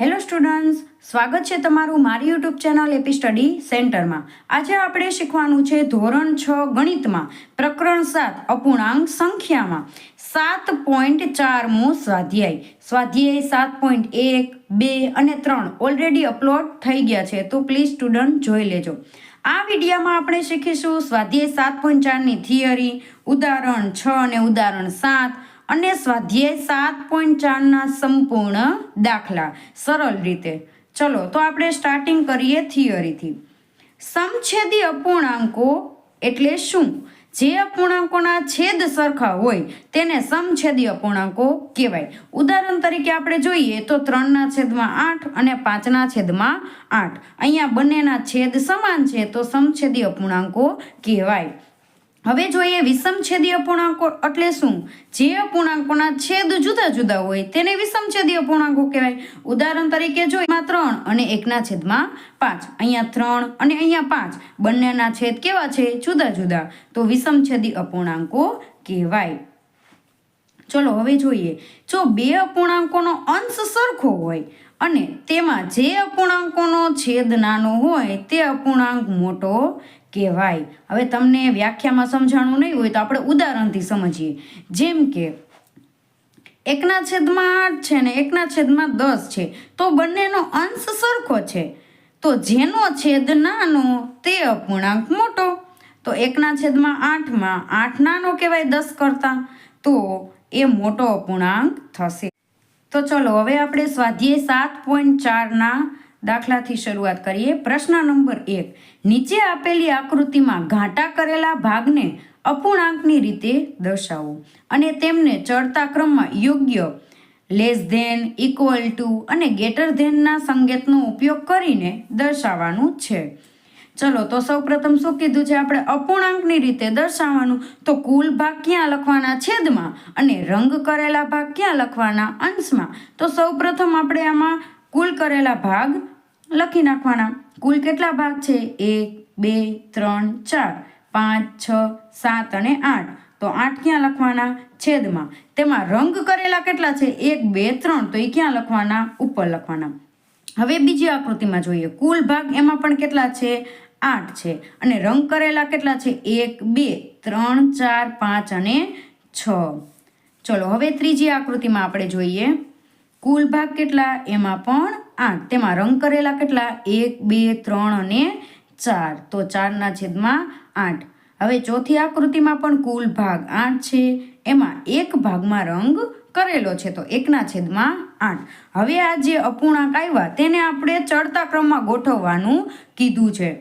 Hello students, સ્વાગત છે તમારું મારી યુટ્યુબ ચેનલ એપી સ્ટડી સેન્ટરમાં. આજે આપણે શીખવાનું છે ધોરણ છ ગણિતમાં, પ્રકરણ સાત અપૂર્ણાંક સંખ્યામાં. સાત પોઈન્ટ ચારમું સ્વાધ્યાય. સ્વાધ્યાય સાત પોઈન્ટ એક, બે અને ત્રણ ઓલરેડી અપલોડ થઈ ગયા છે, તો પ્લીઝ સ્ટુડન્ટ જોઈ લેજો. આ વિડીયામાં આપણે શીખીશું સ્વાધ્યાય સાત પોઈન્ટ ચારની થિયરી ઉદાહરણ છ અને ઉદાહરણ સાત અને સ્વાધ્યાય સાત પોઈન્ટ ચારના સંપૂર્ણ દાખલા. સરળ રીતે. ચલો, તો આપણે સ્ટાર્ટિંગ કરીએ થિયરીથી સમછેદી અપૂર્ણાંકો એટલે શું? જે અપૂર્ણાંકોના છેદ સરખા હોય, તેને સમછેદી અપૂર્ણાંકો કહેવાય. ઉદાહરણ તરીકે આપણે જોઈએ તો ત્રણના છેદમાં આઠ અને પાંચના છેદમાં આઠ. અહીંયા બંનેના છેદ સમાન છે, તો સમછેદી અપૂર્ણાંકો કહેવાય. હવે જોઈએ વિષમછેદી અપૂર્ણાંકો એટલે શું? જે અપૂર્ણાંકોના છેદ જુદા જુદા હોય તેને વિષમછેદી અપૂર્ણાંકો કહેવાય. ઉદાહરણ તરીકે જો એમાં ત્રણ અને એકના છેદમાં પાંચ. અહીંયા ત્રણ અને અહીંયા પાંચ. બંનેના છેદ કેવા છે? જુદા જુદા. તો વિષમછેદી અપૂર્ણાંકો કહેવાય. ચલો હવે જોઈએ. જો બે અપૂર્ણાંકોનો અંશ સરખો હોય અને તેમાં જે અપૂર્ણાંકોનો છેદ નાનો હોય તે અપૂર્ણાંક મોટો કહેવાય. હવે તમને વ્યાખ્યામાં સમજાણું નહીં હોય તો આપણે ઉદાહરણથી સમજીએ. જેમ કે, એકના છેદમાં આઠ છે ને એકના છેદમાં દસ છે, તો બંનેનો અંશ સરખો છે. તો જેનો છેદ નાનો તે અપૂર્ણાંક મોટો. તો એકના છેદમાં આઠમાં આઠ નાનો કહેવાય દસ કરતાં. તો એ મોટો અપૂર્ણાંક થશે. તો ચલો હવે આપણે સ્વાધ્યાય સાત પોઈન્ટ ચારના દાખલાથી શરૂઆત કરીએ. પ્રશ્ન નંબર એક. નીચે આપેલી આકૃતિમાં ઘાટા કરેલા ભાગને અપૂર્ણાંકની રીતે દર્શાવો અને તેમને ચડતા ક્રમમાં યોગ્ય લેસ ધેન ઇક્વલ ટુ અને ગેટર ધેનના સંકેતનો ઉપયોગ કરીને દર્શાવવાનું છે. ચલો, તો સૌપ્રથમ શું કીધું છે? આપણે અપૂર્ણાંકની રીતે દર્શાવવાનું. તો કુલ ભાગ ક્યાં લખવાના છેદમાં અને રંગ કરેલા ભાગ ક્યાં લખવાના અંશમાં? તો સૌપ્રથમ આપણે આમાં કુલ કરેલા ભાગ લખી નાખવાના. કુલ કેટલા ભાગ છે? એક, બે, ત્રણ, ચાર, પાંચ, છ, સાત અને આઠ. તો આઠ ક્યાં લખવાના? છેદમાં. તેમાં રંગ કરેલા કેટલા છે? એક, બે, ત્રણ. તો એ ક્યાં લખવાના? ઉપર લખવાના. હવે બીજી આકૃતિમાં જોઈએ. કુલ ભાગ એમાં પણ કેટલા છે? આઠ છે. અને રંગ કરેલા કેટલા છે? એક, બે, ત્રણ, ચાર, પાંચ અને છ. ચલો, હવે ત્રીજી આકૃતિમાં આપણે જોઈએ. કુલ ભાગ કેટલા? એમાં પણ આઠ. તેમાં રંગ કરેલા કેટલા? એક, બે, ત્રણ અને ચાર. તો ચારના છેદમાં આઠ. હવે ચોથી આકૃતિમાં પણ કુલ ભાગ આઠ છે. એમાં એક ભાગમાં રંગ કરેલો છે, તો એકના છેદમાં આઠ. હવે આ જે અપૂર્ણાંક આવ્યા, તેને આપણે ચડતા ક્રમમાં ગોઠવવાનું કીધું છે.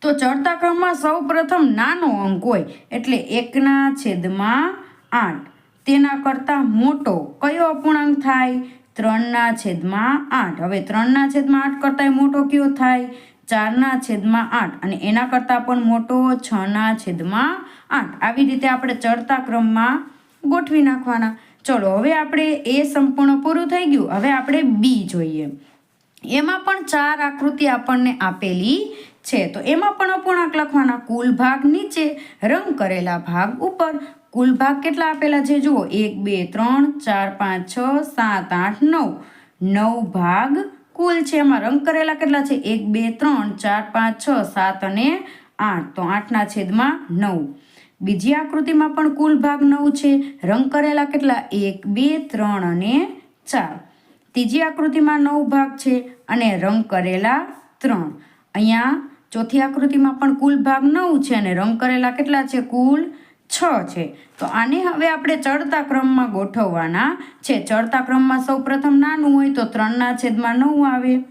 તો ચડતા ક્રમમાં સૌ પ્રથમ નાનો અંક હોય, એટલે એકના છેદમાં આઠ. તેના કરતાં મોટો કયો અપૂર્ણાંક થાય? ત્રણના છેદમાં આઠ. હવે ત્રણના છેદમાં આઠ કરતાંય મોટો કયો થાય? ચારના છેદમાં આઠ અને એના કરતાં પણ મોટો છના છેદમાં આઠ. આવી રીતે આપણે ચડતા ક્રમમાં ગોઠવી નાખવાના. ચલો, હવે આપણે એ સંપૂર્ણ પૂરું થઈ ગયું. હવે આપણે બી જોઈએ. એમાં પણ ચાર આકૃતિ આપણને આપેલી છે. તો એમાં પણ અપૂર્ણાંક લખવાના કુલ ભાગ નીચે, રંગ કરેલા ભાગ ઉપર. કુલ ભાગ કેટલા આપેલા છે? જુઓ, એક, બે, ત્રણ, ચાર, પાંચ, છ, સાત, આઠ, નવ. નવ ભાગ કુલ છે. એમાં રંગ કરેલા કેટલા છે? એક, બે, ત્રણ, ચાર, પાંચ, છ, સાત અને આઠ. તો આઠના છેદમાં નવ. બીજી આકૃતિમાં પણ કુલ ભાગ નવ છે. રંગ કરેલા કેટલા? એક, બે, ત્રણ અને ચાર. ત્રીજી આકૃતિમાં નવ ભાગ છે અને રંગ કરેલા ત્રણ. અહીંયા ચોથી આકૃતિમાં પણ કુલ ભાગ નવ છે અને રંગ કરેલા કેટલા છે? કુલ છ છે. તો આને હવે આપણે ચડતા ક્રમમાં ગોઠવવાના છે. ચડતા ક્રમમાં સૌ પ્રથમ નાનું હોય તો ત્રણના છેદમાં નવ આવે.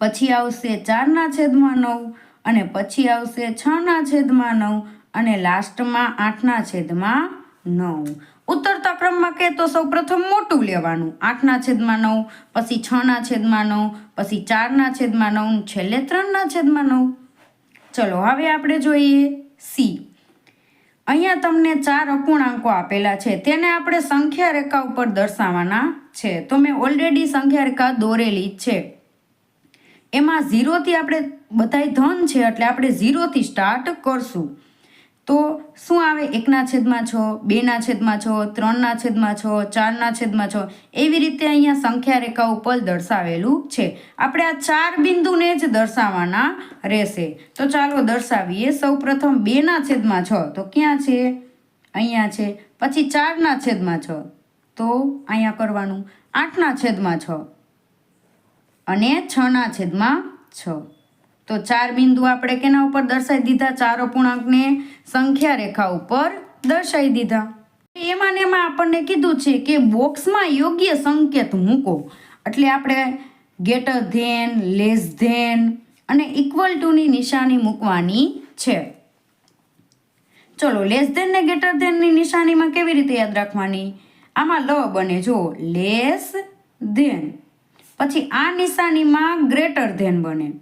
પછી આવશે ચારના છેદમાં નવ અને પછી આવશે છના છેદમાં નવ અને લાસ્ટમાં આઠના છેદમાં નવ. ઉતરતા ક્રમમાં કે તો સૌ પ્રથમ મોટું લેવાનું. આઠના છેદમાં નવ, પછી છના છેદમાં નવ, પછી ચારના છેદમાં નવ, છેલ્લે ત્રણના છેદમાં નવ. ચલો, હવે આપણે જોઈએ સી. અહીંયા તમને ચાર અપૂર્ણાંકો આપેલા છે. તેને આપણે સંખ્યા રેખા ઉપર દર્શાવવાના છે. તો મેં ઓલરેડી સંખ્યા રેખા દોરેલી છે. એમાં ઝીરોથી આપણે બધાય ધન છે, એટલે આપણે ઝીરોથી સ્ટાર્ટ કરશું. તો શું આવે? એકના છેદમાં છો, બેના છેદમાં છો, ત્રણના છેદમાં છો, ચારના છેદમાં છો એવી રીતે અહીંયા સંખ્યા રેખા ઉપર દર્શાવેલું છે. આપણે આ ચાર બિંદુને જ દર્શાવવાના રહેશે. તો ચાલો દર્શાવીએ. સૌ પ્રથમ બેના છેદમાં છો. તો ક્યાં છે? અહીંયા છે. પછી ચારના છેદમાં છો. તો અહીંયા કરવાનું આઠના છેદમાં છો. અને છના છેદમાં છ. તો ચાર બિંદુ આપણે કેના ઉપર દર્શાવી દીધા? ચાર અપૂર્ણાંકને સંખ્યા રેખા ઉપર દર્શાવી દીધા. એમાં એમાં આપણને કીધું છે કે બોક્સમાં યોગ્ય સંકેત મૂકો. એટલે આપણે ગેટર ધેન, લેસ ધેન અને ઇક્વલ ટુની નિશાની મૂકવાની છે. ચલો, લેસ ધેન ને ગેટર ધેનની નિશાનીમાં કેવી રીતે યાદ રાખવાની? આમાં લ બને, જો લેસ ધેન. પછી આ નિશાનીમાં ગ્રેટર ધેન બને.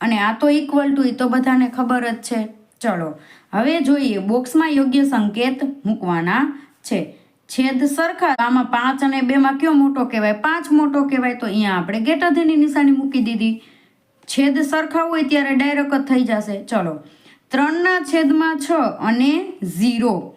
અને આ તો ઇક્વલ ટુ એ તો બધાને ખબર જ છે. ચલો, હવે જોઈએ, બોક્સમાં યોગ્ય સંકેત મૂકવાના છે. છેદ સરખા, આમાં પાંચ અને બેમાં કયો મોટો કહેવાય? પાંચ મોટો કહેવાય તો અહીંયા આપણે ગેટરધેની નિશાની મૂકી દીધી. છેદ સરખા હોય ત્યારે ડાયરેક્ટ જ થઈ જશે. ચલો, ત્રણના છેદમાં છ અને ઝીરો.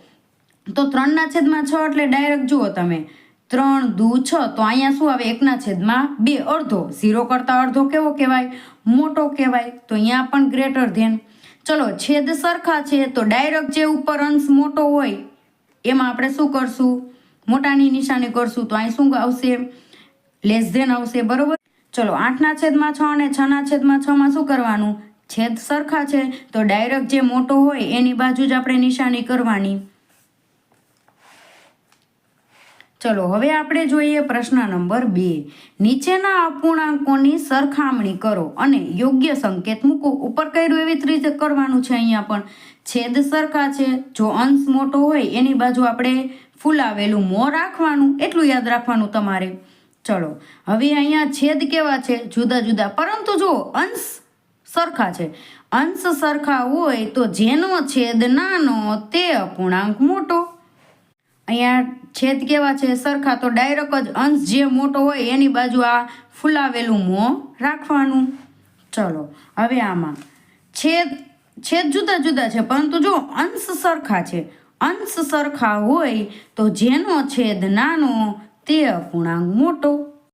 તો ત્રણના છેદમાં છ એટલે ડાયરેક્ટ જુઓ તમે. ત્રણ દુ છ, તો અહીંયા શું આવે? એકના છેદમાં બે, અડધો. ઝીરો કરતાં અડધો કેવો કહેવાય? મોટો કહેવાય. તો અહીંયા પણ ગ્રેટર ધેન. ચલો, છેદ સરખા છે, તો ડાયરેક્ટ જે ઉપર અંશ મોટો હોય, એમાં આપણે શું કરશું? મોટાની નિશાની કરશું, તો અહીં શું આવશે? લેસ ધેન આવશે, બરોબર? ચલો, આઠના છેદમાં છ અને છના છેદમાં છમાં શું કરવાનું? છેદ સરખા છે, તો ડાયરેક્ટ જે મોટો હોય, એની બાજુ જ આપણે નિશાની કરવાની. ચલો, હવે આપણે જોઈએ પ્રશ્ન નંબર બે. નીચેના અપૂર્ણાંકોની સરખામણી કરો અને યોગ્ય સંકેત મૂકો. ઉપર કર્યું એવી જ રીતે કરવાનું છે અહીંયા પણ. છેદ સરખા છે. જો અંશ મોટો હોય, એની બાજુ આપણે ફૂલાવેલું મો રાખવાનું. એટલું યાદ રાખવાનું તમારે. ચલો, હવે અહીંયા છેદ કેવા છે? જુદા જુદા. પરંતુ જો અંશ સરખા છે. અંશ સરખા હોય તો જેનો છેદ નાનો, તે અપૂર્ણાંક મોટો. અહીંયા છેદ કેવા છે? સરખા તો ડાયરેક્ટ જ અંશ જે મોટો હોય એની બાજુ આ ફૂલાવેલું મોં રાખવાનું. ચલો, હવે આમાં. છેદ છેદ જુદા જુદા છે, પરંતુ જો અંશ સરખા છે, અંશ સરખા હોય તો જેનો છેદ નાનો તે અપૂર્ણાંક મોટો.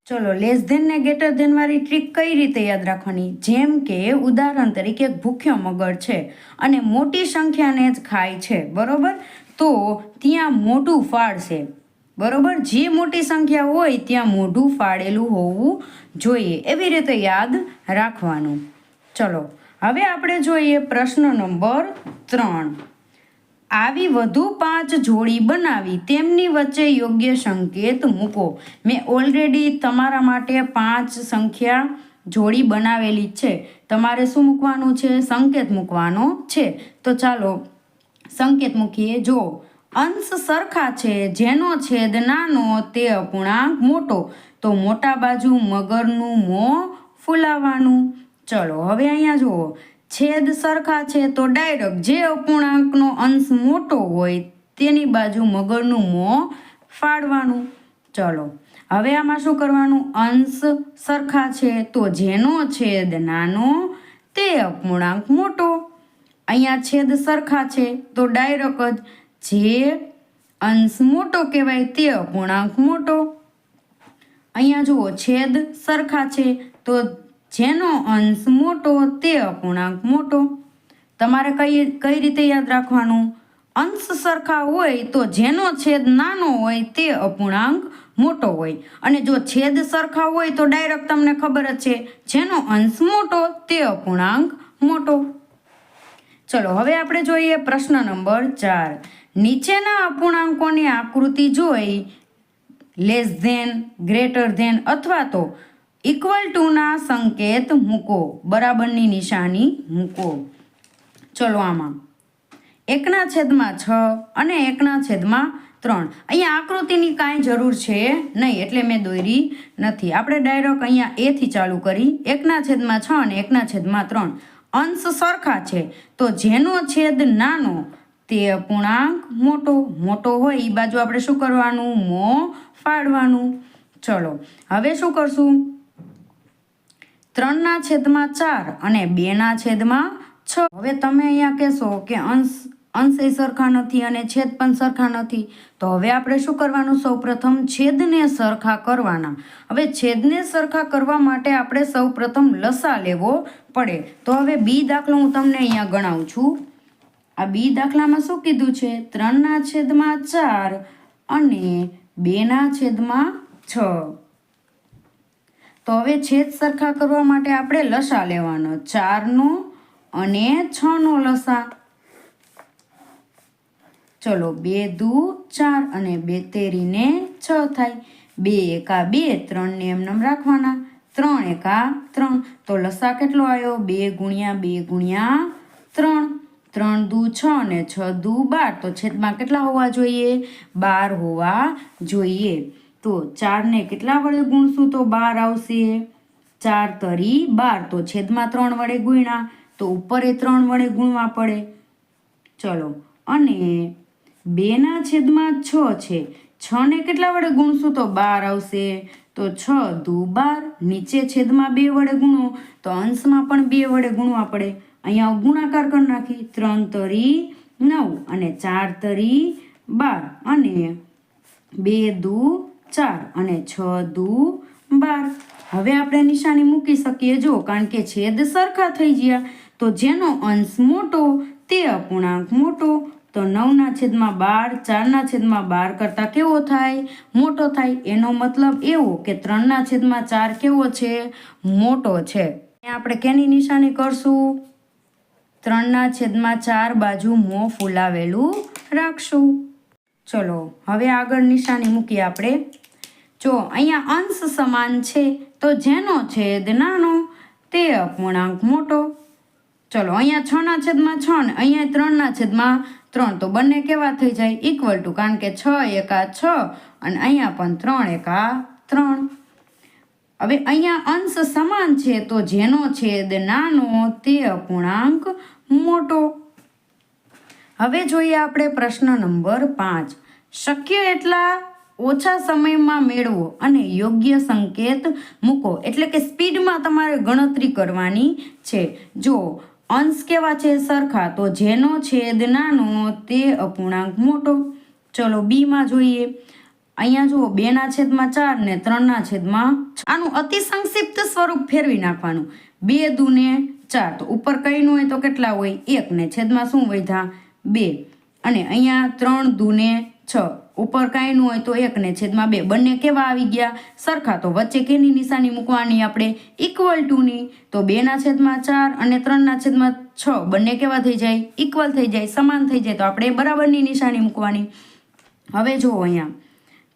ચલો લેસ ધેન ને ગેટર ધેન વાળી ટ્રીક કઈ રીતે યાદ રાખવાની? જેમ કે ઉદાહરણ તરીકે ભૂખ્યો મગર છે અને મોટી સંખ્યાને જ ખાય છે, બરોબર? તો ત્યાં મોઢું ફાળશે બરોબર? જે મોટી સંખ્યા હોય ત્યાં મોઢું ફાડેલું હોવું જોઈએ. એવી રીતે યાદ રાખવાનું. ચલો, હવે આપણે જોઈએ પ્રશ્ન નંબર ત્રણ. આવી વધુ પાંચ જોડી બનાવી તેમની વચ્ચે યોગ્ય સંકેત મૂકો. મેં ઓલરેડી તમારા માટે પાંચ સંખ્યા જોડી બનાવેલી છે. તમારે શું મૂકવાનું છે? સંકેત મૂકવાનો છે. તો ચાલો સંકેત મૂકીએ, જો અંશ સરખા છે, જેનો છેદ નાનો તે અપૂર્ણાંક મોટો, તો મોટા બાજુ મગરનું મોં ફૂલાવાનું. ચલો, હવે અહીંયા જુઓ. છેદ સરખા છે, તો ડાયરેક્ટ જે અપૂર્ણાંકનો અંશ મોટો હોય, તેની બાજુ મગરનું મોં ફાડવાનું. ચલો, હવે આમાં શું કરવાનું? અંશ સરખા છે, તો જેનો છેદ નાનો, તે અપૂર્ણાંક મોટો. અહીંયા છેદ સરખા છે, તો ડાયરેક્ટ જ જે અંશ મોટો કહેવાય તે અપૂર્ણાંક મોટો. અહીંયા જુઓ, છેદ સરખા છે, તો જેનો અંશ મોટો તે અપૂર્ણાંક મોટો. તમારે કઈ કઈ રીતે યાદ રાખવાનું? અંશ સરખા હોય તો જેનો છેદ નાનો હોય તે અપૂર્ણાંક મોટો હોય. અને જો છેદ સરખા હોય તો ડાયરેક્ટ તમને ખબર જ છે, જેનો અંશ મોટો તે અપૂર્ણાંક મોટો. ચલો, હવે આપણે જોઈએ પ્રશ્ન નંબર ચાર. નીચેના અપૂર્ણાંકોની આકૃતિ જોઈ લેસ ધેન ગ્રેટર ધેન અથવા તો ઇક્વલ ટુના સંકેત મૂકો, બરાબરની નિશાની મૂકો. ચલો આમાં. એકના છેદમાં છ અને એકના છેદમાં ત્રણ. અહીંયા આકૃતિની કાંઈ જરૂર છે નહીં, એટલે મેં દોરી નથી. આપણે ડાયરેક્ટ અહીંયા એથી ચાલુ કરી. એકના છેદમાં છ અને એકના છેદમાં ત્રણ. અંશ સરખા છે, તો જેનો છેદ નાનો તે અપૂર્ણાંક મોટો. મોટો હોય એ બાજુ આપણે શું કરવાનું? મો ફાડવાનું. ચલો, હવે શું કરશું? ત્રણના છેદમાં ચાર અને બેના છેદમાં છ. હવે તમે અહીંયા કહેશો કે અંશ અંશ સરખા નથી અને છેદ પણ સરખા નથી. તો હવે આપણે શું કરવાનું? સૌપ્રથમ છેદને સરખા કરવાના. હવે છેદને સરખા કરવા માટે આપણે સૌપ્રથમ લસા લેવો પડે. તો હવે બી દાખલો હું તમને અહીંયા ગણાવું છું. આ બી દાખલામાં શું કીધું છે? ત્રણના છેદમાં ચાર અને બેના છેદમાં છ. તો હવે છેદ સરખા કરવા માટે આપણે લસા લેવાનો. ચારનો અને છનો લસા. ચલો બે દુ ચાર અને બે તેરીને છ થાય. બે એકા બે, ત્રણને એમનેમ રાખવાના. ત્રણ એકા ત્રણ. તો લસા કેટલો આવ્યો બે ગુણ્યા બે ગુણ્યા ત્રણ. ત્રણ દુ છ અને છ દુ બાર. તો છેદમાં કેટલા હોવા જોઈએ? બાર હોવા જોઈએ. તો ચારને કેટલા વડે ગુણશું? તો બાર આવશે. ચાર તરી બાર. તો છેદમાં ત્રણ વડે ગુણ્યા. તો ઉપર એ ત્રણ વડે ગુણવા પડે. ચલો. અને બેના છેદમાં છ છે. છને કેટલા વડે ગુણશું તો બાર આવશે? તો છ દુ બાર, નીચે છેદમાં બે વડે ગુણો, તો અંશમાં પણ બે વડે ગુણવા પડે. અહીંયા ગુણાકાર કરી નાખી. ત્રણ તરી નવ અને ચાર તરી બાર અને બે દુ ચાર અને છ દુ બાર. હવે આપણે નિશાની મૂકી શકીએ. જો, કારણ કે છેદ સરખા થઈ ગયા, તો જેનો અંશ મોટો, તે અપૂર્ણાંક મોટો તો નવના છેદમાં બાર, ચારના છેદમાં બાર કરતાં કેવો થાય? મોટો થાય. એનો મતલબ એવો કે ત્રણના છેદમાં ચાર કેવો છે? મોટો છે. આપણે કેની નિશાની કરશું? ત્રણના છેદમાં ચાર બાજુ મોં ફૂલાવેલું રાખશું. ચલો, હવે આગળ નિશાની મૂકીએ આપણે. જો, અહીંયા અંશ સમાન છે, તો જેનો છેદ નાનો, તે અપૂર્ણાંક મોટો. ચલો, અહીંયા છના છેદમાં છ ને અહીંયા ત્રણના છેદમાં ત્રણ તો બંને કેવા થઈ જાય? ઇક્વલ ટુ કારણ કે છ એકા છ અને અહીંયા પણ ત્રણ એકા ત્રણ. હવે અહીંયા અંશ સમાન છે, તો જેનો છેદ નાનો તે અપૂર્ણાંક મોટો. હવે જોઈએ આપણે પ્રશ્ન નંબર પાંચ. શક્ય એટલા ઓછા સમયમાં મેળવો અને યોગ્ય સંકેત મૂકો. એટલે કે સ્પીડમાં તમારે ગણતરી કરવાની છે. જો અંશ કેવા છે? સરખા. તો જેનો છેદ નાનો તે અપૂર્ણાંક મોટો. ચલો બીમાં જોઈએ. અહીંયા જુઓ બેના છેદમાં ચાર ને ત્રણના છેદમાં આનું અતિ સંક્ષિપ્ત સ્વરૂપ ફેરવી નાખવાનું. બે દુને ચાર. તો ઉપર કઈનું હોય તો કેટલા હોય? એક. ને છેદમાં શું વધ્યા? બે. અને અહીંયા ત્રણ દુને છ. ઉપર કાંઈનું હોય તો એક ને છેદમાં બે. બંને કેવા આવી ગયા? સરખા. તો વચ્ચે કેની નિશાની મૂકવાની આપણે? ઇક્વલ ટુની તો બેના છેદમાં ચાર અને ત્રણના છેદમાં છ. બંને કેવા થઈ જાય? ઇક્વલ થઈ જાય, સમાન થઈ જાય. તો આપણે બરાબરની નિશાની મૂકવાની. હવે જુઓ અહીંયા.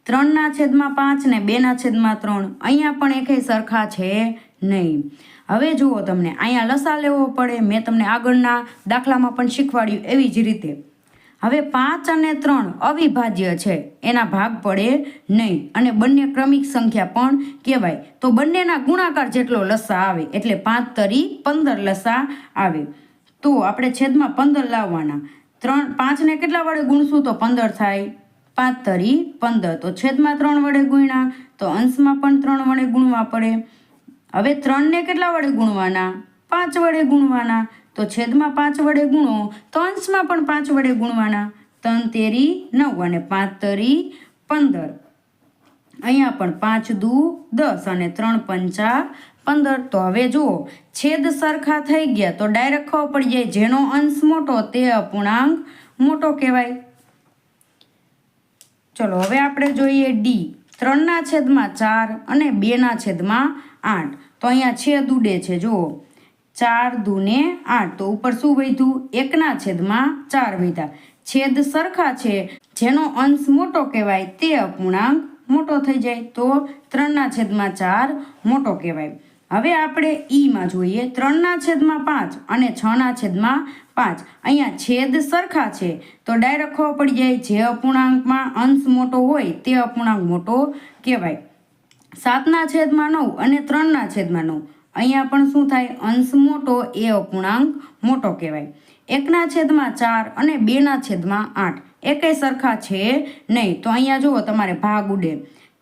ત્રણના છેદમાં પાંચ ને બેના છેદમાં ત્રણ. અહીંયા પણ એકેય સરખા છે નહીં. હવે જુઓ તમને. અહીંયા લસા લેવો પડે. મેં તમને આગળના દાખલામાં પણ શીખવાડ્યું એવી જ રીતે. હવે પાંચ અને ત્રણ અવિભાજ્ય છે. એના ભાગ પડે નહીં. અને બંને ક્રમિક સંખ્યા પણ કહેવાય. તો બંનેના ગુણાકાર જેટલો લસા આવે, એટલે પાંચ તરી પંદર લસા આવે. તો આપણે છેદમાં પંદર લાવવાના. ત્રણ, પાંચને કેટલા વડે ગુણશું? તો પંદર થાય. પાંચ તરી પંદર. તો છેદમાં ત્રણ વડે ગુણ્યા. તો અંશમાં પણ ત્રણ વડે ગુણવા પડે. હવે ત્રણને કેટલા વડે ગુણવાના? પાંચ વડે ગુણવાના. તો છેદમાં પાંચ વડે ગુણો, તો અંશમાં પણ પાંચ વડે ગુણવાના. ત્રણ તેરી, નવ અને પાંચ તરી, પંદર. અહીંયા પણ પાંચ દુ દસ અને ત્રણ પંચા પંદર. તો હવે જુઓ, છેદ સરખા થઈ ગયા તો ડાયરેક્ટ ખબર પડી જાય જેનો અંશ મોટો તે અપૂર્ણાંક મોટો કહેવાય. ચલો, હવે આપણે જોઈએ ડી ત્રણના છેદમાં ચાર અને બેના છેદમાં આઠ. તો અહીંયા છેદ ઉડે છે, જુઓ. ચાર દૂને આઠ. તો ઉપર શું વધ્યું? એકના છેદમાં ચાર વધ્યા. છેદ સરખા છે, જેનો અંશ મોટો કહેવાય તે અપૂર્ણાંક મોટો થઈ જાય. તો ત્રણના છેદમાં ચાર મોટો કહેવાય. હવે આપણે ઈમાં જોઈએ. ત્રણના છેદમાં પાંચ અને છના છેદમાં પાંચ. અહીંયા છેદ સરખા છે. તો ડાયરેક્ટ ખબર પડી જાય, જે અપૂર્ણાંકમાં અંશ મોટો હોય તે અપૂર્ણાંક મોટો કહેવાય. સાતના છેદમાં નવ અને ત્રણના છેદમાં નવ. અહીંયા પણ શું થાય? અંશ મોટો, એ અપૂર્ણાંક મોટો કહેવાય. એકના છેદમાં ચાર અને બેના છેદમાં આઠ. એકેય સરખા છે નહીં. તો અહીંયા જુઓ, તમારે ભાગ ઉડે.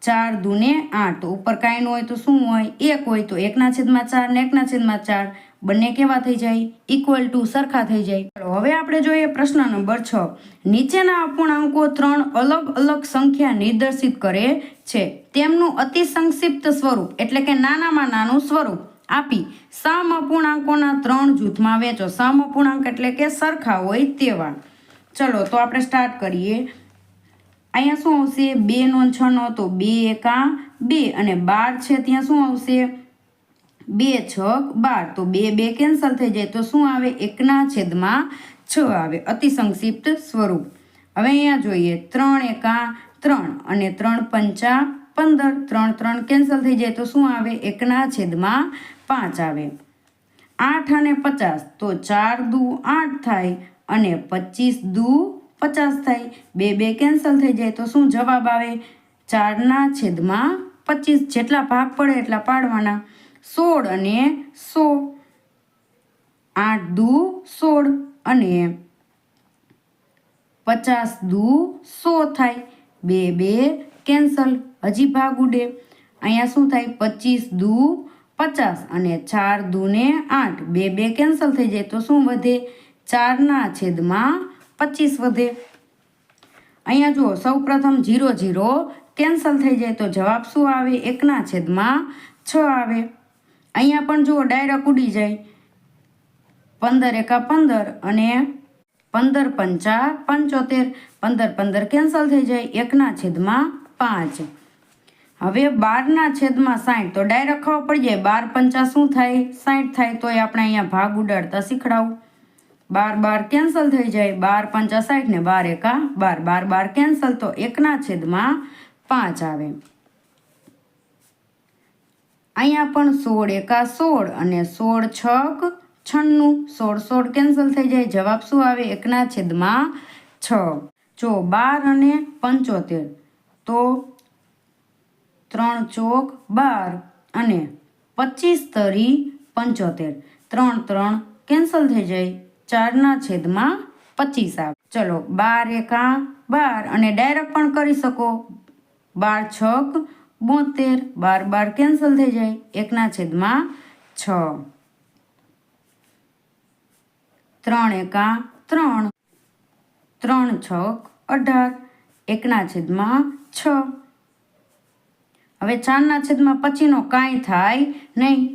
ચાર દૂને આઠ. તો ઉપર કાંઈ હોય તો શું હોય? એક હોય તો એકના છેદમાં ચાર ને એકના છેદમાં ચાર. બંને કેવા થઈ જાય? ઇક્વલ ટુ સરખા થઈ જાય. હવે આપણે જોઈએ પ્રશ્ન નંબર છ. નીચેના અપૂર્ણાંકો ત્રણ અલગ અલગ સંખ્યા નિર્દેશિત કરે છે. તેમનું અતિ સંક્ષિપ્ત સ્વરૂપ, એટલે કે નાનામાં નાનું સ્વરૂપ. આપી. સમ અપૂર્ણાંકોના ત્રણ જૂથમાં વેચો. સમ અપૂર્ણાંક એટલે કે સરખા હોય તેવા. ચલો, તો આપણે સ્ટાર્ટ કરીએ. અહીંયા શું આવશે? બે નો છ નો તો બે એકા બે અને બાર છે ત્યાં શું આવશે? બે છક બાર. તો બે બે કેન્સલ થઈ જાય તો શું આવે? એકના છેદમાં છ આવે. અતિ સંક્ષિપ્ત સ્વરૂપ. હવે અહીંયા જોઈએ. ત્રણ એકા ત્રણ અને ત્રણ પંચા પંદર. ત્રણ ત્રણ કેન્સલ થઈ જાય તો શું આવે? એકના છેદમાં પાંચ આવે. આઠ અને પચાસ, તો ચાર દુ આઠ થાય અને પચીસ દુ પચાસ થાય. બે બે કેન્સલ થઈ જાય તો શું જવાબ આવે? ચારના છેદમાં પચીસ જેટલા ભાગ પડે એટલા પાડવાના. સોળ અને સો. આઠ દુ સોળ અને પચાસ દુ સો થાય. બે બે કેન્સલ. હજી ભાગ ઉડે. અહીંયા શું થાય? પચીસ દુ પચાસ અને ચાર દૂને આઠ. બે બે કેન્સલ થઈ જાય તો શું વધે? ચારના છેદમાં પચીસ વધે. અહીંયા જુઓ સૌ પ્રથમ જીરો જીરો કેન્સલ થઈ જાય તો જવાબ શું આવે? એકના છેદમાં છ આવે. અહીંયા પણ જુઓ ડાયરેક્ટ ઉડી જાય. પંદર એકા પંદર અને પંદર પંચા પંચોતેર. પંદર પંદર કેન્સલ થઈ જાય. એકના છેદમાં પાંચ. હવે બારના છેદમાં સાઠ તો ડાયરેક્ટ ખબર પડી જાય. બાર પંચા શું થાય? સાઠ થાય, તોય આપણે અહીંયા ભાગ ઉડાડતા શીખડાવું. બાર બાર કેન્સલ થઈ જાય. બાર પંચા સાઠ ને બાર એકા બાર. બાર બાર કેન્સલ, તો એકના છેદમાં પાંચ આવે. અહીંયા પણ સોળ એકા સોળ અને સોળ છક છન્નું. સોળ સોળ કેન્સલ થઈ જાય. જવાબ શું આવે? એકના છેદમાં છ. જો બાર અને પંચોતેર, તો ત્રણ ચોક બાર અને પચીસ તરી પંચોતેર. ત્રણ ત્રણ કેન્સલ થઈ જાય. ચારના છેદમાં પચીસ આવે. ચલો, બાર એકા બાર અને ડાયરેક્ટ પણ કરી શકો. બાર છક બોતેર, બાર બાર કેન્સલ થઈ જાય. એકના છેદમાં છ. ત્રણ એકા ત્રણ. ત્રણ છક અઢાર. એકના છેદમાં છ. હવે ચારના છેદમાં પચીનો કાંઈ થાય નહીં.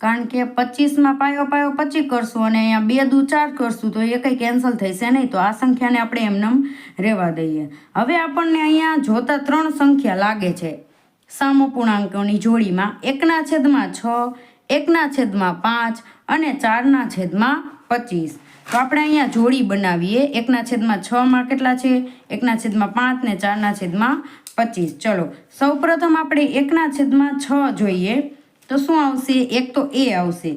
કારણ કે પચીસમાં પાયો પાયો પચી કરશું અને અહીંયા બે દુ ચાર કરશું તો એ કંઈ કેન્સલ થશે નહીં. તો આ સંખ્યાને આપણે એમનેમ રહેવા દઈએ. હવે આપણને અહીંયા જોતા ત્રણ સંખ્યા લાગે છે. સમપૂર્ણાંકોની જોડીમાં એકના છેદમાં છ, એકના છેદમાં પાંચ અને ચારના છેદમાં પચીસ. તો આપણે અહીંયા જોડી બનાવીએ. એકના છેદમાં છમાં કેટલા છે? એકના છેદમાં પાંચ ને ચારના છેદમાં પચીસ. ચલો, સૌપ્રથમ આપણે એકના છેદમાં છ જોઈએ. તો શું આવશે? એક તો એ આવશે.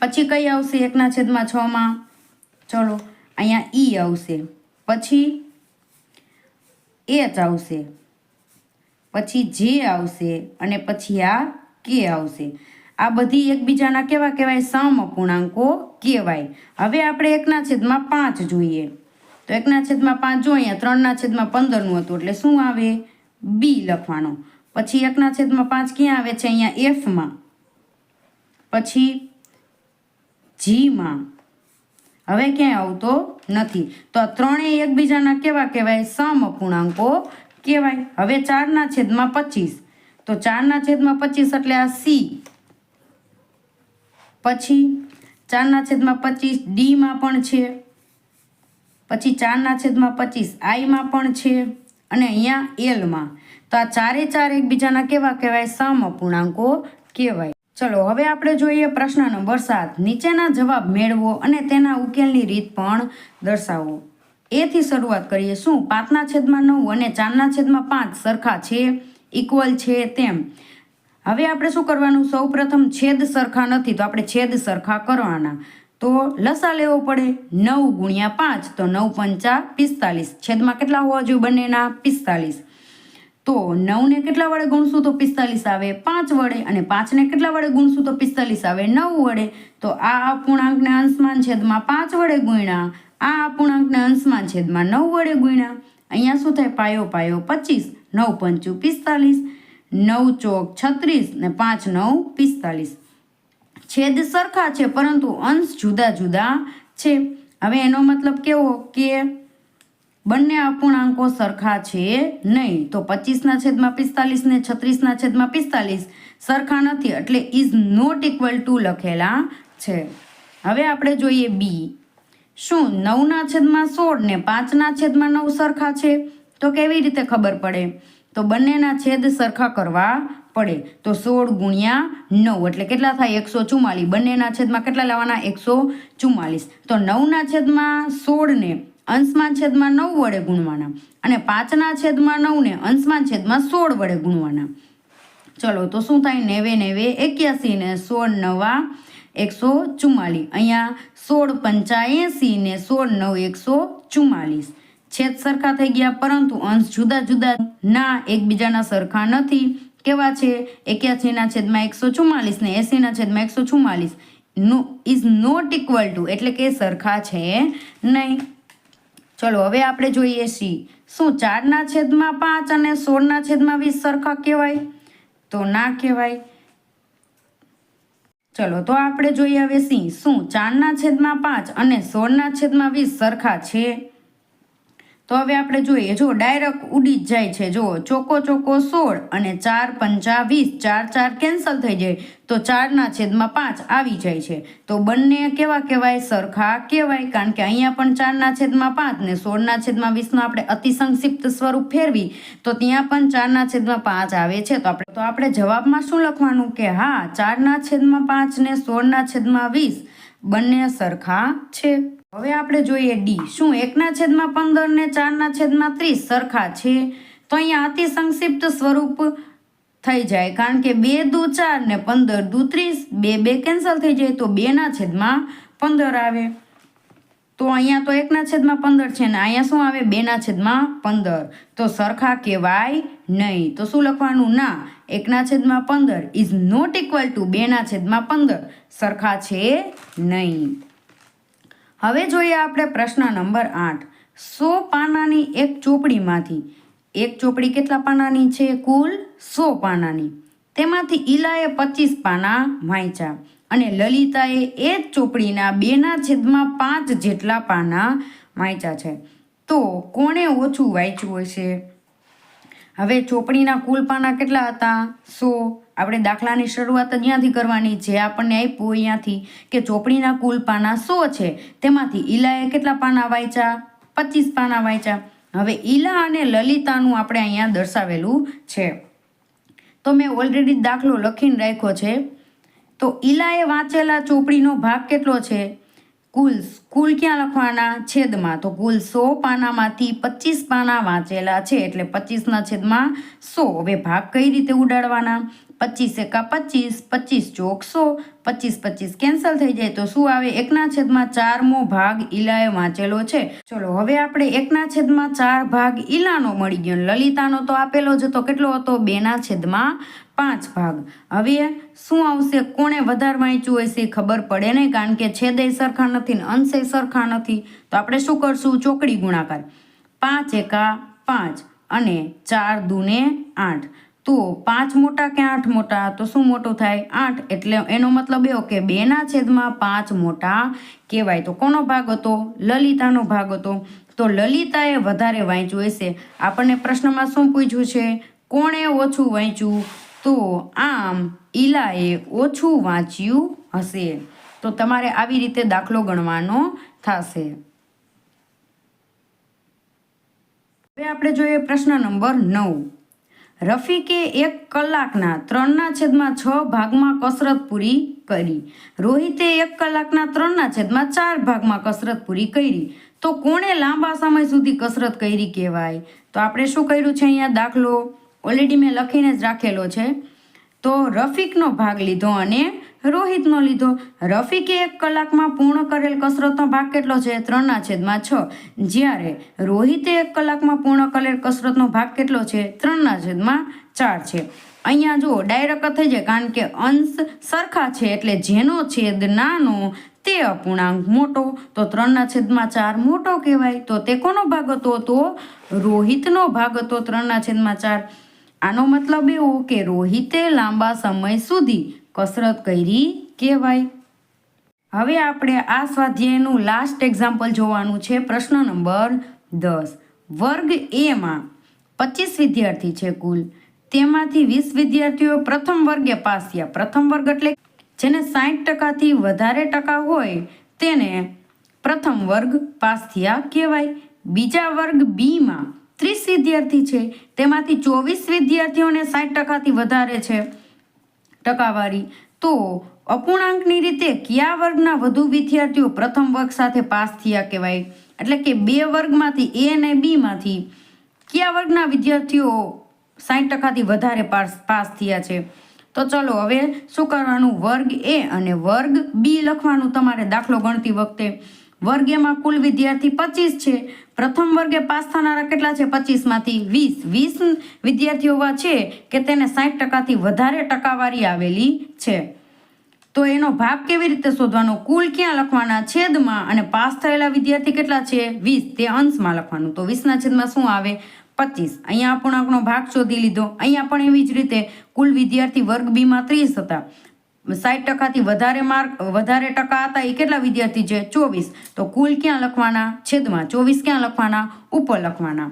પછી કઈ આવશે એકના છેદમાં છમાં? ચલો, અહીંયા ઈ આવશે. પછી એચ આવશે. પછી જે આવશે અને પછી આ કે આવશે. આ બધી એકબીજાના કેવા કહેવાય? સમ અપૂર્ણાંકો કહેવાય. હવે આપણે એકના છેદમાં પાંચ જોઈએ. તો એકના છેદમાં પાંચ જો અહીંયા ત્રણના છેદમાં પંદરનું હતું. એટલે શું આવે? બી લખવાનો. પછી એકના છેદમાં પાંચ ક્યાં આવે છે? અહીંયા એફમાં પછી જીમાં હવે ક્યાંય આવતો નથી. તો આ ત્રણેય એકબીજાના કેવા કહેવાય? સમ અપૂર્ણાંકો કહેવાય. હવે ચારના છેદમાં પચીસ. તો ચારના છેદમાં પચીસ એટલે આ સી પછી ચારના છેદમાં પચીસ ડીમાં પણ છે. પછી ચારના છેદમાં પચીસ, આઈમાં પણ છે અને અહીંયા એલમાં. તો આ ચારે ચાર એકબીજાના કેવા કહેવાય? સમ અપૂર્ણાંકો કહેવાય. ચલો, હવે આપણે જોઈએ પ્રશ્ન નંબર સાત. નીચેના જવાબ મેળવો અને તેના ઉકેલની રીત પણ દર્શાવો. એથી શરૂઆત કરીએ. શું? પાંચના છેદમાં નવ અને ચારના છેદમાં પાંચ સરખા છે? ઇક્વલ છે તેમ. હવે આપણે શું કરવાનું? સૌ છેદ સરખા નથી, તો આપણે છેદ સરખા કરવાના. તો લસા લેવો પડે નવ ગુણ્યા પાંચ, તો નવ પંચા પિસ્તાલીસ. છેદમાં કેટલા હોવા જોઈએ બંનેના? પિસ્તાલીસ. તો નવને કેટલા વડે ગુણશું તો પિસ્તાલીસ આવે પાંચ વડે અને પાંચને કેટલા વડે ગુણશું તો પિસ્તાલીસ આવે નવ વડે? તો આ અપૂર્ણાંકને અંશમાન છેદમાં પાંચ વડે ગુણ્યા. આ અપૂર્ણાંકને અંશમાન છેદમાં નવ વડે ગુણ્યા. અહીંયા શું થાય? પાયો પાયો પચીસ. નવ પંચું પિસ્તાલીસ. નવ ચોક છત્રીસ ને પાંચ નવ પિસ્તાલીસ. છેદ સરખા છે, પરંતુ અંશ જુદા જુદા છે. હવે એનો મતલબ કેવો કે બંને અપૂર્ણાંકો સરખા છે નહીં. તો પચીસના છેદમાં પિસ્તાલીસ ને છત્રીસના છેદમાં પિસ્તાલીસ સરખા નથી, એટલે ઇઝ નોટ ઇક્વલ ટુ લખેલા છે. હવે આપણે જોઈએ બી શું નવના છેદમાં સોળ ને પાંચના છેદમાં નવ સરખા છે? તો કેવી રીતે ખબર પડે? તો બંનેના છેદ સરખા કરવા પડે તો સોળ ગુણ્યા નવ, એટલે કેટલા થાય? એકસો ચુમ્માલીસ બંનેના છેદમાં કેટલા લેવાના? એકસો ચુમ્માલીસ તો નવના છેદમાં સોળને અંશમાં છેદમાં નવ વડે ગુણવાના અને પાંચના છેદમાં નવને અંશમાં છેદમાં સોળ વડે ગુણવાના. ચલો, તો શું થાય? નેવે નેવે, એક્યાસી ને સોળ નવા એકસો ચુમ્માલીસ અહીંયા સોળ પંચાએંસી ને સોળ નવ એકસો ચુમ્માલીસ છેદ સરખા થઈ ગયા, પરંતુ અંશ જુદા જુદા ના એકબીજાના સરખા નથી. કેવા છે? એક્યાસીના છેદમાં એકસો ચુમ્માલીસ ને એંસીના છેદમાં એકસો ચુમ્માલીસ નો ઇઝ નોટ ઇક્વલ ટુ એટલે કે સરખા છે નહીં. ચલો, હવે આપણે જોઈએ સી શું ચારના છેદમાં પાંચ અને સોળના છેદમાં વીસ સરખા કહેવાય? તો ના કહેવાય. ચલો, તો આપણે જોઈએ હવે સી શું ચારના છેદમાં પાંચ અને સોળના છેદમાં વીસ સરખા છે? તો હવે આપણે જોઈએ, જો ડાયરેક્ટ ઉડી જ જાય છે, જો ચોકો ચોકો સોળ અને ચાર પંચા વીસ, ચાર ચાર કેન્સલ થઈ જાય, તો ચારના છેદમાં પાંચ આવી જાય છે. તો બંને કેવા કહેવાય? સરખા કહેવાય, કારણ કે અહીંયા પણ ચારના છેદમાં પાંચ ને સોળના છેદમાં વીસનું આપણે અતિ સંક્ષિપ્ત સ્વરૂપ ફેરવી, તો ત્યાં પણ ચારના છેદમાં પાંચ આવે છે. તો આપણે તો આપણે જવાબમાં શું લખવાનું કે હા, ચારના છેદમાં પાંચ ને સોળના છેદમાં વીસ બંને સરખા છે? હવે આપણે જોઈએ ડી શું એકના છેદમાં પંદર ને ચારના છેદમાં ત્રીસ સરખા છે? તો અહીંયા અતિ સંક્ષિપ્ત સ્વરૂપ થઈ જાય. કારણ કે બે દુ ચાર ને પંદર દુ ત્રીસ, બે બે કેન્સલ થઈ જાય તો બેના છેદમાં પંદર આવે. તો અહીંયા તો એકના છેદમાં પંદર છે ને અહીંયા શું આવે? બેના છેદમાં પંદર. તો સરખા કહેવાય નહીં. તો શું લખવાનું? ના, એકના છેદમાં પંદર ઇઝ નોટ ઇક્વલ ટુ બેના છેદમાં પંદર. સરખા છે નહીં. હવે જોઈએ આપણે પ્રશ્ન નંબર આઠ. સો પાનાની એક ચોપડીમાંથી, એક ચોપડી કેટલા પાનાની છે? કુલ સો પાનાની. તેમાંથી ઈલાએ પચીસ પાના વાંચ્યા અને લલિતાએ એ જ ચોપડીના બેના છેદમાં પાંચ જેટલા પાના વાંચ્યા છે. તો કોણે ઓછું વાંચ્યું હશે? હવે ચોપડીના કુલ પાના કેટલા હતા? સો. આપણે દાખલાની શરૂઆત જ ત્યાંથી કરવાની છે આપણને આપ્યું અહીંયાથી કે ચોપડીના કુલ પાના સો છે. તેમાંથી ઈલાએ કેટલા પાના વાંચ્યા? પચીસ પાના વાંચ્યા. હવે ઈલા અને લલિતાનું આપણે અહીંયા દર્શાવેલું છે. તો મેં ઓલરેડી દાખલો લખીને રાખ્યો છે. તો ઈલાએ વાંચેલા ચોપડીનો ભાગ કેટલો છે? કુલ કુલ ક્યાં લખવાના? છેદમાં. તો કુલ સો પાનામાંથી પચીસ પાના વાંચેલા છે, એટલે પચીસના છેદમાં સો. હવે ભાગ કઈ રીતે ઉડાડવાના? પચીસ એકા પચીસ પચીસ ચોક સો, પચીસ પચીસ કેન્સલ થઈ જાય તો શું આવે? એકના છેદમાં ચારમો ભાગ ઈલાએ વાંચેલો છે. ચલો, હવે આપણે એકના છેદમાં ચાર ભાગ ઈલાનો મળી ગયો. લલિતાનો તો આપેલો જ હતો. કેટલો હતો? બેના છેદમાં પાંચ ભાગ. હવે શું આવશે? કોણે વધારે વાંચ્યું હશે ખબર પડે નહીં, કારણ કે છેદે સરખા નથી ને અંશે સરખા નથી. તો આપણે શું કરશું? ચોકડી ગુણાકાર. પાંચ એકા પાંચ અને ચાર દૂને આઠ. તો પાંચ મોટા કે આઠ મોટા? તો શું મોટું થાય? આઠ. એટલે એનો મતલબ એવો કે બેના છેદમાં પાંચ મોટા કહેવાય. તો કોનો ભાગ હતો? લલિતાનો ભાગ હતો. તો લલિતાએ વધારે વાંચ્યું હશે. આપણને પ્રશ્નમાં શું પૂછ્યું છે? કોણે ઓછું વાંચ્યું? તો આમ ઈલાએ ઓછું વાંચ્યું હશે. તો તમારે આવી રીતે દાખલો ગણવાનો થશે. હવે આપણે જોઈએ પ્રશ્ન નંબર નવ. રફીકે એક કલાકના ત્રણના છેદમાં છ ભાગમાં કસરત પૂરી કરી. રોહિતે એક કલાકના ત્રણના છેદમાં ચાર ભાગમાં કસરત પૂરી કરી. તો કોણે લાંબા સમય સુધી કસરત કરી કહેવાય? તો આપણે શું કર્યું છે અહીંયા દાખલો? ઓલરેડી મેં લખીને જ રાખેલો છે. તો રફીકનો ભાગ લીધો અને રોહિતનો લીધો. રફીકે એક કલાકમાં પૂર્ણ કરેલ કસરતનો ભાગ કેટલો છે? ત્રણના છેદમાં છ. જ્યારે રોહિતે એક કલાકમાં પૂર્ણ કરેલ કસરતનો ભાગ કેટલો છે? ત્રણના છેદમાં ચાર છે. અહીંયા જુઓ, ડાયરેક્ટ થઈ જાય કારણ કે અંશ સરખા છે એટલે જેનો છેદ નાનો તે અપૂર્ણાંક મોટો. તો ત્રણના છેદમાં ચાર મોટો કહેવાય. તો તે કોનો ભાગ હતો? તો રોહિતનો ભાગ હતો. ત્રણના છેદમાં ચાર. આનો મતલબ એવો કે રોહિતે લાંબા સમય સુધી કસરત કરી કહેવાય. હવે આપણે આ સ્વાધ્યાયનું લાસ્ટ એક્ઝામ્પલ જોવાનું છે પ્રશ્ન નંબર દસ. વર્ગ એમાં પચીસ વિદ્યાર્થી છે કુલ. તેમાંથી વીસ વિદ્યાર્થીઓ પ્રથમ વર્ગે પાસ થયા. પ્રથમ વર્ગ એટલે જેને સાઠ ટકાથી વધારે ટકા હોય તેને પ્રથમ વર્ગ પાસ થયા કહેવાય. બીજા વર્ગ બીમાં ત્રીસ વિદ્યાર્થી છે. તેમાંથી ચોવીસ વિદ્યાર્થીઓને સાઠ ટકાથી વધારે છે ટકાવારી. તો અપૂર્ણાંકની રીતે કયા વર્ગના વધુ વિદ્યાર્થીઓ પ્રથમ વર્ગ સાથે પાસ થયા કહેવાય? એટલે કે બે વર્ગમાંથી એ અને બીમાંથી કયા વર્ગના વિદ્યાર્થીઓ સાઠ ટકાથી વધારે પાસ પાસ થયા છે? તો ચલો હવે શું કરવાનું? વર્ગ એ અને વર્ગ બી લખવાનું તમારે દાખલો ગણતી વખતે. વર્ગ એમાં કુલ વિદ્યાર્થી પચીસ છે. પ્રથમ વર્ગે પાસ થનારા કેટલા છે? પચીસમાંથી વીસ. વીસ વિદ્યાર્થીઓ એવા છે કે તેને સાઠ ટકાથી વધારે ટકાવારી આવેલી છે. તો એનો ભાગ કેવી રીતે શોધવાનો? કુલ ક્યાં લખવાના છેદમાં અને પાસ થયેલા વિદ્યાર્થી કેટલા છે? વીસ. તે અંશમાં લખવાનું. તો વીસના છેદમાં શું આવે? પચીસ. અહીંયા અપૂર્ણાંકનો ભાગ શોધી લીધો. અહીંયા પણ એવી જ રીતે કુલ વિદ્યાર્થી વર્ગ બીમાં ત્રીસ હતા. સાઠ ટકાથી વધારે માર્ક, વધારે ટકા હતા એ કેટલા વિદ્યાર્થી છે? ચોવીસ. તો કુલ ક્યાં લખવાના? છેદમાં ચોવીસ ક્યાં લખવાના? ઉપર લખવાના.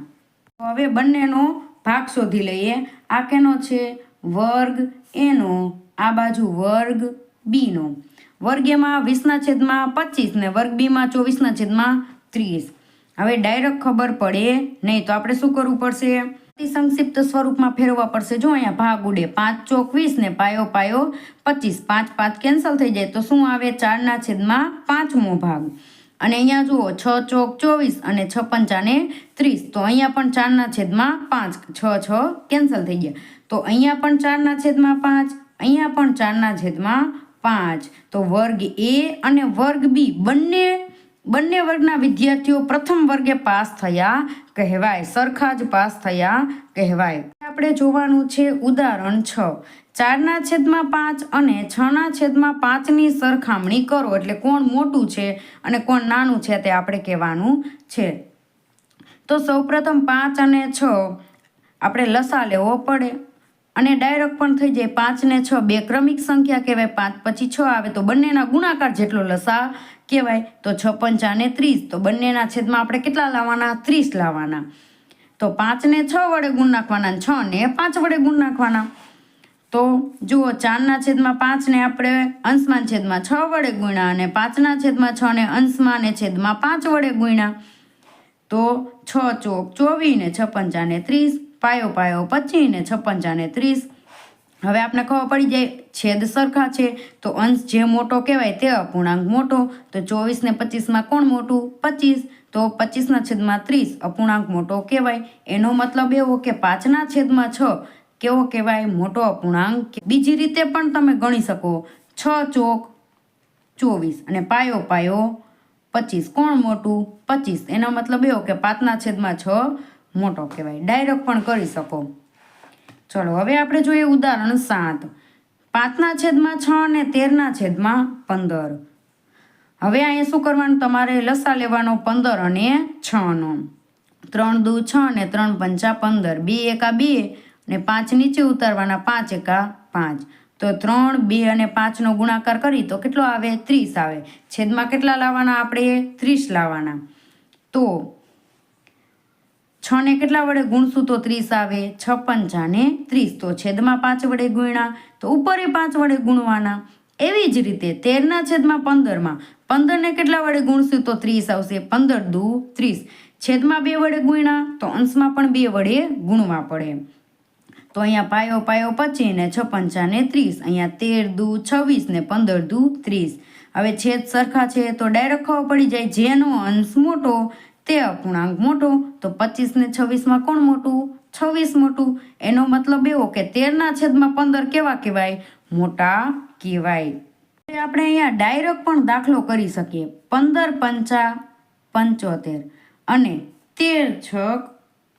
હવે બંનેનો ભાગ શોધી લઈએ. આ કેનો છે વર્ગ એનો, આ બાજુ વર્ગ બીનો. વર્ગ એમાં વીસના છેદમાં પચીસ ને વર્ગ બીમાં ચોવીસના છેદમાં ત્રીસ. હવે ડાયરેક્ટ ખબર પડે નહીં તો આપણે શું કરવું પડશે? સંક્ષિપ્ત સ્વરૂપમાં ફેરવવા પડશે. જો અહીંયા ભાગ ઉડે પાંચ ચોક વીસ ને પાયો પાયો પચીસ, પાંચ પાંચ કેન્સલ થઈ જાય તો શું આવે? ચારના છેદમાં પાંચમો ભાગ. અને અહીંયા જુઓ, છ, ચોક, ચોવીસ અને છ પંચાને ત્રીસ. તો અહીંયા પણ ચારના છેદમાં પાંચ, છ છ કેન્સલ થઈ ગયા. તો અહીંયા પણ ચારના છેદમાં પાંચ, અહીંયા પણ ચારના છેદમાં પાંચ. તો વર્ગ એ અને વર્ગ બી બંને બંને વર્ગના વિદ્યાર્થીઓ પ્રથમ વર્ગે પાસ થયા, કહેવાય સરખા જ પાસ થયા, કહેવાય. આપણે જોવાનું છે ઉદાહરણ છ. ચારના છેદમાં પાંચ અને છના છેદમાં પાંચની સરખામણી કરો એટલે કોણ મોટું છે અને કોણ નાનું છે તે આપણે કહેવાનું છે. તો સૌપ્રથમ પાંચ અને છ. આપણે લસા લેવો પડે. અને ડાયરેક્ટ પણ થઈ જાય. પાંચ ને છ, બે ક્રમિક સંખ્યા કહેવાય, પાંચ પછી છ આવે તો બંનેના ગુણાકાર જેટલો લસા કહેવાય તો છ પંચાને ત્રીસ. તો બંનેના છેદમાં આપણે કેટલા લાવવાના? ત્રીસ લાવવાના. તો પાંચને છ વડે ગુણ નાખવાના છ ને પાંચ વડે ગુણ નાખવાના. તો જુઓ, ચારના છેદમાં પાંચને આપણે અંશમાં છેદમાં છ વડે ગુણ્યા અને પાંચના છેદમાં છ ને અંશમાં ને છેદમાં પાંચ વડે ગુણ્યા. તો છ ચોક ચોવીસ ને છ પંચાને ત્રીસ. પાયો પાયો પચીસ ને છ પંચાને ત્રીસ. હવે આપણે ખબર પડી જાય, છેદ સરખા છે, તો અંશ જે મોટો કહેવાય તે અપૂર્ણાંક મોટો. તો ચોવીસ ને પચીસમાં કોણ મોટું? પચીસ. તો પચીસના છેદમાં ત્રીસ અપૂર્ણાંક મોટો કહેવાય. એનો મતલબ એવો કે પાંચના છેદમાં છ કેવો કહેવાય? મોટો અપૂર્ણાંક. બીજી રીતે પણ તમે ગણી શકો. છ ચોક ચોવીસ અને પાયો પાયો પચીસ. કોણ મોટું? પચીસ. એનો મતલબ એવો કે પાંચના છેદમાં છ મોટો કહેવાય. ડાયરેક્ટ પણ કરી શકો. ચલો, હવે આપણે જોઈએ ઉદાહરણ સાત. પાંચના છેદમાં છ અને તેરના છેદમાં પંદર. હવે અહીંયા શું કરવાનું? તમારે લસા લેવાનો પંદર અને છનો ત્રણ દુ છ અને ત્રણ પંચા પંદર. બે એકા બે અને પાંચ નીચે ઉતારવાના પાંચ એકા પાંચ. તો ત્રણ, બે અને પાંચનો ગુણાકાર કરી તો કેટલો આવે? ત્રીસ આવે. છેદમાં કેટલા લાવવાના? આપણે ત્રીસ લાવવાના. તો છ ને કેટલા વડે ગુણશું તો ત્રીસ આવે? છ પંચાને ત્રીસ. તો છેદમાં પાંચ વડે ગુણ્યા. તો ઉપરે પાંચ વડે ગુણવાના. એવી જ રીતે તેરના છેદમાં પંદરમાં. પંદરને કેટલા વડે ગુણશું તો ત્રીસ આવશે? પંદર દુ ત્રીસ. છેદમાં બે વડે ગુણ્યા, તો અંશમાં પણ બે વડે ગુણવા પડે. તો અહીંયા પાયો પાયો પચી ને છ પંચાને ત્રીસ. અહીંયા તેર દુ છવ્વીસ ને પંદર દુ ત્રીસ. હવે છેદ સરખા છે તો ડાયરેક્ટ ખબર પડી જાય જેનો અંશ મોટો તે અપૂર્ણાંક મોટો, તો પચીસ ને છવ્વીસમાં કોણ મોટું? છવ્વીસ મોટું. એનો મતલબ એવો કે તેરના છેદમાં પંદર કેવા કહેવાય? મોટા કહેવાય. આપણે અહીંયા ડાયરેક્ટ પણ દાખલો કરી શકીએ. પંદર પંચા પંચોતેર અને તેર છક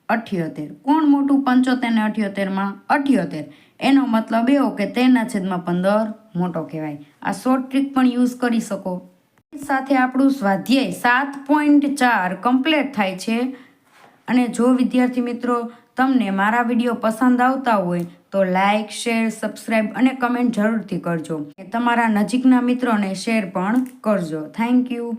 અઠ્યોતેર. કોણ મોટું? પંચોતેર ને અઠ્યોતેરમાં અઠ્યોતેર. એનો મતલબ એવો કે તેરના છેદમાં પંદર મોટો કહેવાય. આ શોર્ટ ટ્રીક પણ યુઝ કરી શકો. સાથે આપણું સ્વાધ્યાય સાત પોઈન્ટ ચાર કમ્પ્લીટ થાય છે. અને જો વિદ્યાર્થી મિત્રો તમને મારા વીડિયો પસંદ આવતા હોય તો લાઇક શેર સબસ્ક્રાઈબ અને કમેન્ટ જરૂરથી કરજો. તમારા નજીકના મિત્રોને શેર પણ કરજો. Thank you